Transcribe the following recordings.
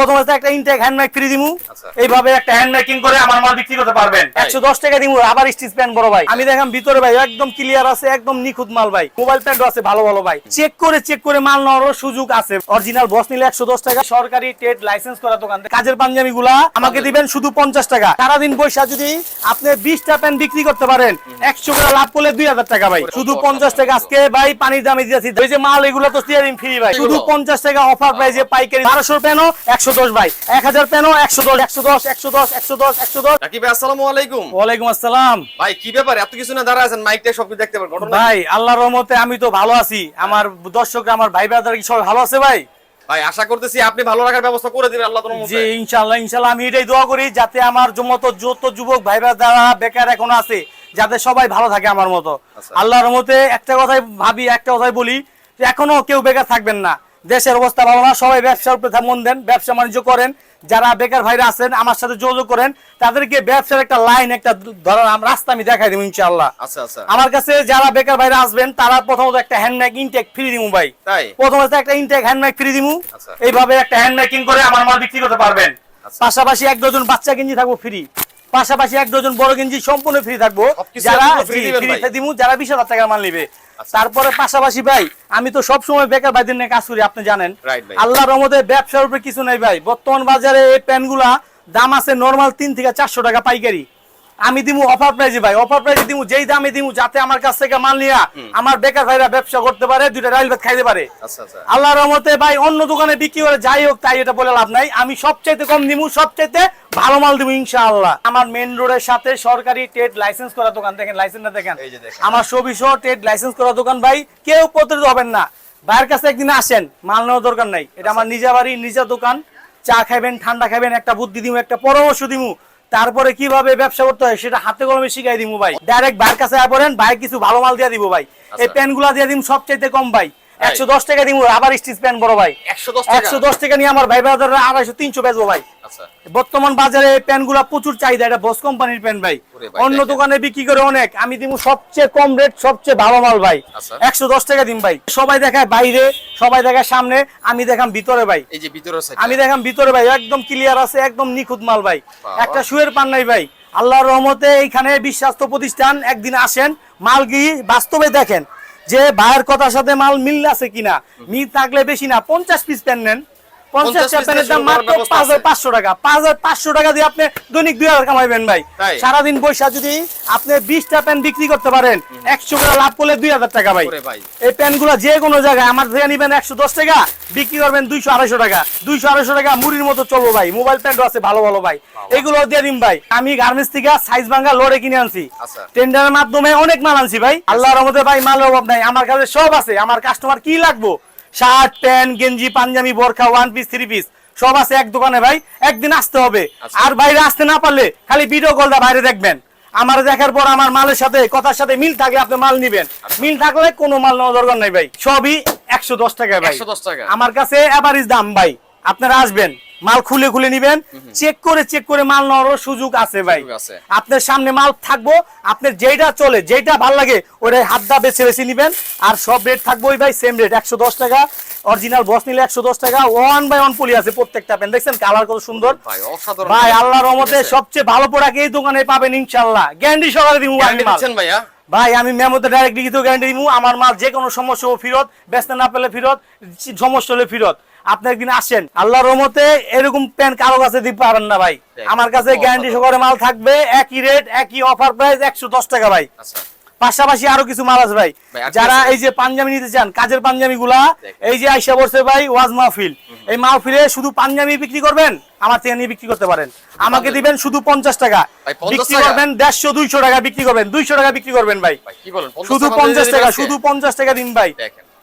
প্রথম হচ্ছে একটা ইনটেক হ্যান্ড মাইক ফ্রি দিমু। এইভাবে একটা হ্যান্ড মাইকিং করে আমার মাল বিক্রি করতে পারবেন। তাই? একশো দশ টাকা দিমু আবার স্টিচ প্যান্ট বড় ভাই। আমি দেখাম ভিতরে ভাই একদম ক্লিয়ার আছে একদম নিখুঁত মাল ভাই। মোবাইল প্যান্ট আছে ভালো ভালো ভাই। চেক করে চেক করে মাল নেওয়ারও সুযোগ আছে। অরিজিনাল বস নিলে একশো দশ টাকা। সরকারি লাইসেন্স করা দোকান কাজের পাঞ্জাবি গুলা আমাকে দিবেন শুধু পঞ্চাশ টাকা। সারাদিন পয়সা যদি আপনি বিশটা প্যান্ট বিক্রি করতে পারেন একশো করে লাভ করলে দুই হাজার টাকা ভাই। শুধু পঞ্চাশ টাকা। আজকে ভাই পানির দামে দিয়েছি। ওই যে মাল এগুলো তো স্টিয়ারিং ফ্রি ভাই। শুধু পঞ্চাশ টাকা অফার প্রাইসে পাইকারি। বারোশো প্যানও একশো দশ ভাই। এক হাজার প্যানও একশো দশ একশো দশ একশো দশ একশো দশ একশো দশ। রাকিব আসসালামু আলাইকুম। ওয়ালাইকুম আসসালাম। ভাই কি ব্যাপার? এত কিছু না দাঁড়া আছেন? সব কিছু দেখতে পারেন ঘটনা ভাই আল্লাহর রহমতে আমি তো ভালো আছি। আমার দর্শকরা আমার ভাই ব্রাদার কি সবাই ভালো আছে ভাই? ভাই আশা করতেছি আপনি ভালো রাখার ব্যবস্থা করে দিবেন আল্লাহ তোমার জি ইনশাল্লাহ ইনশাল্লাহ আমি এটাই দোয়া করি যাতে আমার মতো যত যুবক ভাই যারা বেকার এখন আছে যাতে সবাই ভালো থাকে আমার মতো। আচ্ছা। আল্লাহর মতে একটা কথাই ভাবি একটা কথাই বলি এখনও কেউ বেকার থাকবেন না। দেশের অবস্থা ভালো না সবাই ব্যবসার উপরে মন দেন ব্যবসা বাণিজ্য করেন যারা বেকার ভাইরা আছেন আমার সাথে যোগাযোগ করেন তাদেরকে ব্যবসার একটা লাইন একটা ধরেন রাস্তা আমি দেখাই দেবো ইনশাআল্লাহ। আচ্ছা আচ্ছা। আমার কাছে যারা বেকার ভাইরা আসবেন তারা প্রথমত একটা হ্যান্ড ম্যাগ ইনটেক ফ্রি দিমু ভাই। প্রথমত একটা ইনটেক হ্যান্ড ম্যাগ ফ্রি দিমু। আচ্ছা। এইভাবে একটা হ্যান্ড মেকিং করে আমার মাল বিক্রি করতে পারবেন। পাশাপাশি এক ডজন বাচ্চা গেঞ্জি থাকব ফ্রি পাশাপাশি এক ডজন বড় গেঞ্জি সম্পূর্ণ ফ্রি থাকব। যারা ফ্রিতে। দিমু যারা বিশ হাজার টাকার মাল নিবে। আচ্ছা। তারপরে পাশাপাশি ভাই আমি তো সব সময় বেকার ভাইদের নিয়ে কাজ করি আপনি জানেন। আল্লাহ রহমতে ব্যবসার উপরে কিছু নাই ভাই। বর্তমান বাজারে এই প্যান্টগুলা দাম আছে নরমাল তিন থেকে চারশো টাকা পাইকারি। আমি দিমু অফার প্রাইজে ভাই অফার প্রাইজে দিমু যেই দামে দিমু যাতে আমার কাছ থেকে মাল নিয়া আমার বেকার ভাইরা ব্যবসা করতে পারে দুইটা রাইল ভাত খাইতে পারে। আচ্ছা আচ্ছা। আল্লাহর রহমতে ভাই অন্য দোকানে বিক্রি করে যাই হোক তাই এটা বলে লাভ নাই। আমি সবচাইতে কম দিমু সবচাইতে ভালো মাল দিব ইনশাআল্লাহ। আমার মেন রোডের সাথে সরকারি ট্রেড লাইসেন্স করা দোকান দেখেন লাইসেন্সটা দেখেন। এই যে দেখেন। আমার সবিশ ট্রেড লাইসেন্স করা দোকান ভাই কেউ প্রতিরোধ হবেন না। ভাইয়ের কাছে একদিন আসেন মাল নেওয়ার দরকার নাই। এটা আমার নিজা বাড়ি নিজা দোকান। চা খাবেন ঠান্ডা খাবেন একটা বুদ্ধি দিমু একটা পরামর্শ দিমু। তারপরে কীভাবে ব্যবসা করতে হয় সেটা হাতে কলমে শিখাই দিবো ভাই। ডাইরেক্ট ভাইয়ের কাছে পড়েন ভাই কিছু ভালো মাল দিয়ে দিব ভাই। এই আচ্ছা। প্যান্টগুলা দিয়ে দিম সবচাইতে কম ভাই। একশো দশ টাকা দিব আবার স্টিচ প্যান্ট বড় ভাই। একশো দশ টাকা নিয়ে আমার ভাই বাজার আড়াইশো তিনশো বেচবো ভাই। বর্তমান বাজারে এই প্যান্টগুলা প্রচুর চাহিদা এটা বস কোম্পানির প্যান্ট ভাই। অন্য দোকানে বিক্রি করে অনেক আমি দিব সবচেয়ে কম রেট সবচেয়ে ভালো মাল ভাই। আচ্ছা। একশো দশ টাকা দিন ভাই। সবাই দেখায় বাইরে সবাই দেখায় সামনে আমি দেখাম ভিতরে ভাই। এই যে সাইড আমি দেখাম ভিতরে ভাই একদম ক্লিয়ার আছে একদম নিখুঁত মাল ভাই। একটা শুয়ের পান নাই ভাই। আল্লাহর রহমতে এইখানে বিশ্বাস্ত প্রতিষ্ঠান একদিন আসেন মাল গিয়ে বাস্তবে দেখেন যে ভাইয়ের কথার সাথে মাল মিল আছে কিনা। মিল থাকলে বেশি না পঞ্চাশ পিস প্যান নেন। 50 piece দাম মাত্র ব্যবস্থা পাঁচ হাজার আছে। পাঁচশো টাকা। পাঁচ হাজার পাঁচশো টাকা দিয়ে আপনি দৈনিক দুই হাজার কামাইবেন ভাই। তাই? সারাদিন পয়সা যদি আপনি বিশটা প্যান বিক্রি করতে পারেন একশো করে লাভ করলে দুই হাজার টাকা ভাই। এই প্যান্টগুলো যে কোনো জায়গায় আমার থেকে নিবেন একশো দশ টাকা বিক্রি করবেন দুইশো আড়াইশো টাকা। দুইশো আড়াইশো টাকা মুড়ির মতো চলবো ভাই। মোবাইল প্যান্টও আছে ভালো ভালো ভাই। এগুলো দিয়ে দিন ভাই। আমি গার্মেন্টস থেকে সাইজ লড়ে কিনে আনছি। আচ্ছা। টেন্ডারের মাধ্যমে অনেক মাল আনছি ভাই। আল্লাহর রহমতে ভাই মালের অভাব নাই। আমার কাছে সব আছে। আমার কাস্টমার কি লাগবো? শার্ট প্যান্ট গেঞ্জি পাঞ্জাবি বোরখা ওয়ান পিস থ্রি পিস সব আছে এক দোকানে ভাই। একদিন আসতে হবে। আচ্ছা। আর বাইরে আসতে না পারলে খালি ভিডিও কলটা বাইরে দেখবেন। আমার দেখার পর আমার মালের সাথে কথার সাথে মিল থাকলে আপনি মাল নিবেন। মিল থাকলে কোনো মাল নেওয়া দরকার নাই ভাই। সবই একশো দশ টাকা ভাই। 110 টাকা। আমার কাছে এভারেজ দাম ভাই। আপনারা আসবেন। মাল খুলে খুলে নিবেন। চেক করে চেক করে মাল নেওয়ারও সুযোগ আছে ভাই। আপনার সামনে মাল থাকব আপনার যেটা চলে যেটা ভালো লাগে ওটাই হাত দা বেছে বেছে নিবেন। আর সব রেট থাকব ওই ভাই সেম রেট একশো দশ টাকা। অরিজিনাল বস নিলে একশো দশ টাকা। ওয়ান বাই ওয়ান পলি আছে প্রত্যেকটা প্যান্ট দেখছেন কালার কত সুন্দর? ভাই আল্লাহর রহমতে সবচেয়ে ভালো প্রোডাক্ট এই দোকানে পাবেন ইনশাল্লাহ গ্যারান্টি সহকারে দিব Guarantee ভাইয়া? ভাই আমি মেমোতে ডাইরেক্ট লিখিত গ্যারান্টি দিব আমার মাল যে কোনো সমস্যা ও ফেরত বেচতে না পেলে ফিরত সমস্যা হলে ফেরত। আপনি একদিন আসেন। আল্লাহর রহমতে এরকম প্যান্ট কারও কাছে দিতে পারবেন না ভাই। আমার কাছে গ্যারান্টি সহকারে মাল থাকবে একই রেট একই অফার প্রাইস একশো দশ টাকা ভাই। আচ্ছা। পাশাপাশি আরও কিছু মাল আছে ভাই। যারা এই যে পাঞ্জাবি নিতে চান কাজের পাঞ্জাবি গুলা এই যে আইসা বসছে ভাই ওয়াজ মাহফিল। এই মাহফিলে শুধু পাঞ্জাবি বিক্রি করবেন? আমার থেকে নিয়ে বিক্রি করতে পারেন। আমাকে দিবেন শুধু পঞ্চাশ টাকা। বিক্রি করবেন দেড়শো দুইশো টাকা বিক্রি করবেন। দুইশো টাকা বিক্রি করবেন ভাই। শুধু পঞ্চাশ টাকা শুধু পঞ্চাশ টাকা দিন ভাই।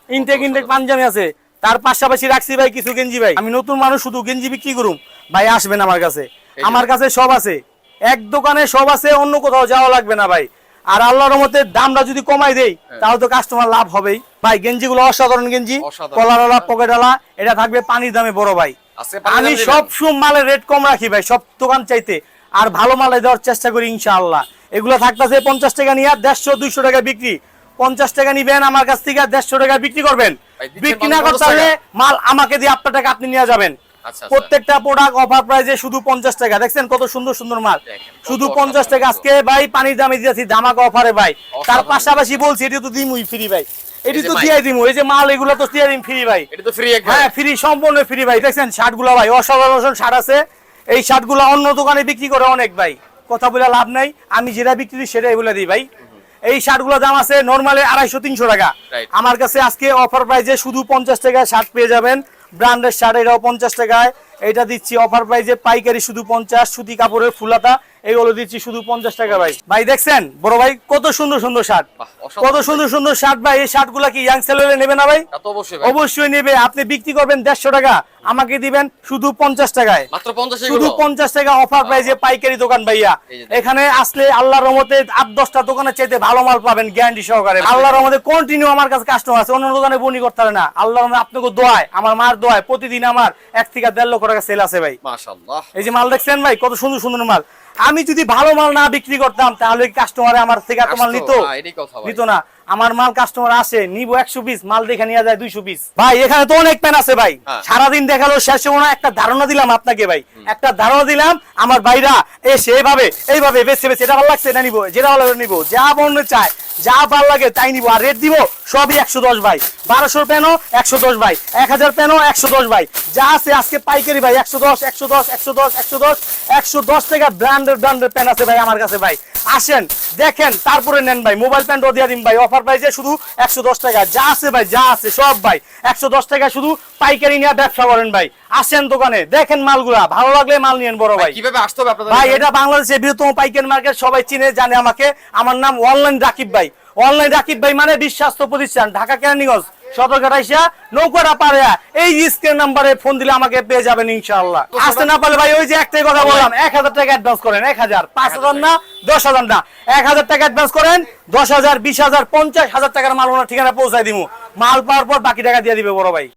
ইনটেক ইনটেক পাঞ্জাবি আছে। তার পাশাপাশি রাখছি ভাই কিছু গেঞ্জি ভাই। আমি নতুন মানুষ শুধু গেঞ্জি বিক্রি করুম। ভাই আসবেন আমার কাছে। আমার কাছে সব আছে। এক দোকানে সব আছে অন্য কোথাও যাওয়া লাগবে না ভাই। আর আল্লাহর রহমতে দামটা যদি কমাই দেই তাহলে তো কাস্টমার লাভ হবেই। ভাই গেঞ্জিগুলো অসাধারণ গেঞ্জি। কলারওয়ালা পকেটওয়ালা এটা থাকবে পানির দামে বড় ভাই। আমি সব? সব মালের রেট কম রাখি ভাই সব দোকান চাইতে। আর ভালো মালে দেওয়ার চেষ্টা করি ইনশাআল্লাহ। এগুলো থাকতেছে পঞ্চাশ টাকা নিয়ে দেড়শো দুইশো টাকা বিক্রি। পঞ্চাশ টাকা নিবেন আমার কাছ থেকে দেড়শো টাকা বিক্রি করবেন। বিক্রি না করতে মাল আমাকে দিয়ে আপনার টাকা আপনি নিয়ে যাবেন। আচ্ছা। প্রত্যেকটা প্রোডাক্ট অফার প্রাইসে শুধু পঞ্চাশ টাকা। দেখছেন কত সুন্দর সুন্দর মাল। শুধু পঞ্চাশ টাকা। আজকে ভাই পানির দামে দিয়েছি ধামাকা অফারে ভাই। তার পাশাপাশি বলছি এটি তো দিমুই ফ্রি ভাই। এটি তো। দিয়ে দিমু এই যে মাল এগুলো তো দিয়ে দিম ফ্রি ভাই। এটা তো ফ্রি হ্যাঁ ফ্রি সম্পূর্ণ ফ্রি ভাই। দেখছেন শার্টগুলো ভাই অসাধারণ শার্ট আছে। এই শার্টগুলো অন্য দোকানে বিক্রি করে অনেক ভাই। কথা বলে লাভ নাই। আমি যেটা বিক্রি করি সেটাই বলে দিই ভাই। এই শার্টগুলোর দাম আছে নর্মালি আড়াইশো তিনশো টাকা। আমার কাছে আজকে অফার প্রাইজে শুধু পঞ্চাশ টাকায় শার্ট পেয়ে যাবেন। ব্র্যান্ডের শার্ট এটাও পঞ্চাশ টাকায়। এটা দিচ্ছি অফার প্রাইজে পাইকারি শুধু পঞ্চাশ সুতি কাপড়ের ফুলাতা এগুলো দিচ্ছি শুধু পঞ্চাশ টাকা ভাই। ভাই দেখছেন? বড় ভাই কত সুন্দর সুন্দর শার্ট কত সুন্দর সুন্দর শার্ট ভাই এই শার্টগুলা কি ইয়াং সেলারে নেবে না ভাই? অবশ্যই নেবে। আপনি বিক্রি করবেন দেড়শো টাকা আমাকে দিবেন শুধু পঞ্চাশ টাকায়। শুধু পঞ্চাশ টাকা অফার প্রাইজে পাইকারি দোকান ভাইয়া। এখানে আসলে আল্লাহর রহমতে আট দশটা দোকানে চাইতে ভালো মাল পাবেন গ্যারান্টি সহকারে। আল্লাহ রহমতে কন্টিনিউ আমার কাছে কাস্টমার আছে। অন্য দোকানে বনি করতে পারে না। আল্লাহর রহমতে আপনাকে দোয়ায় আমার মার দোয়ায় প্রতিদিন আমার এক থেকে দেড় লক্ষ টাকা সেল আছে ভাই? মাশাআল্লাহ। এই যে মাল দেখছেন ভাই কত সুন্দর সুন্দর মাল। আমি যদি ভালো মাল না বিক্রি করতাম তাহলে কাস্টমার আমার থেকে এত মাল নিত। নিত না। আমার মাল কাস্টমার আসে নিবো একশো পিস মাল দেখে নিয়ে যায় দুইশো পিস ভাই এখানে তো অনেক প্যান আছে ভাই। হ্যাঁ। সারাদিন দেখাল শেষ হব না একটা ধারণা দিলাম আপনাকে ভাই। একটা ধারণা দিলাম আমার ভাইরা এসে এইভাবে এইভাবে বেছে বেছে এটা ভালো লাগছে এটা নিবো যেটা ভালো নিবো যা মনে চায়। যা ভালো লাগে তাই নিবো। আর রেট দিব সবই একশো দশ ভাই। বারোশোর প্যানও একশো দশ ভাই। এক হাজার প্যানও একশো দশ ভাই। যা আছে আজকে পাইকারি ভাই, একশো দশ একশো দশ একশো দশ একশো দশ। একশো দশ টাকা ব্র্যান্ডের ব্র্যান্ডের প্যান আছে ভাই আমার কাছে ভাই। আসেন, দেখেন, তারপরে নেন ভাই। মোবাইল প্যান্টও দিয়ে দিন ভাই। অফার প্রাইসে শুধু একশো দশ টাকা। যা আছে ভাই, যা আছে সব ভাই। একশো দশ টাকা শুধু পাইকারি নিয়ে ব্যবসা করেন ভাই। আসেন দোকানে দেখেন মালগুলা ভালো লাগলে মাল নিয়েন বড় ভাই কীভাবে আসতে হবে আপনাদের ভাই এটা বাংলাদেশের বৃহত্তম পাইকারি মার্কেট সবাই চিনে জানে আমাকে। আমার নাম অনলাইন রাকিব ভাই। অনলাইন রাকিব ভাই মানে বিশ্বাস্ত প্রতিষ্ঠান ঢাকা কেরানীগঞ্জ সদরঘাট নৌকাটা পারে। এই স্ক্রিন নাম্বারে ফোন দিলে আমাকে পেয়ে যাবেন ইনশাআল্লাহ। আসতে না পারলে ভাই ওই যে একটাই কথা বললাম এক হাজার টাকা অ্যাডভান্স করেন এক হাজার পাঁচ হাজার না দশ হাজার না। এক হাজার টাকা অ্যাডভান্স করেন দশ হাজার বিশ হাজার পঞ্চাশ হাজার টাকার মাল ওনার ঠিকানা পৌঁছায় দিব মাল পাওয়ার পর বাকি টাকা দিয়ে দিবে বড় ভাই।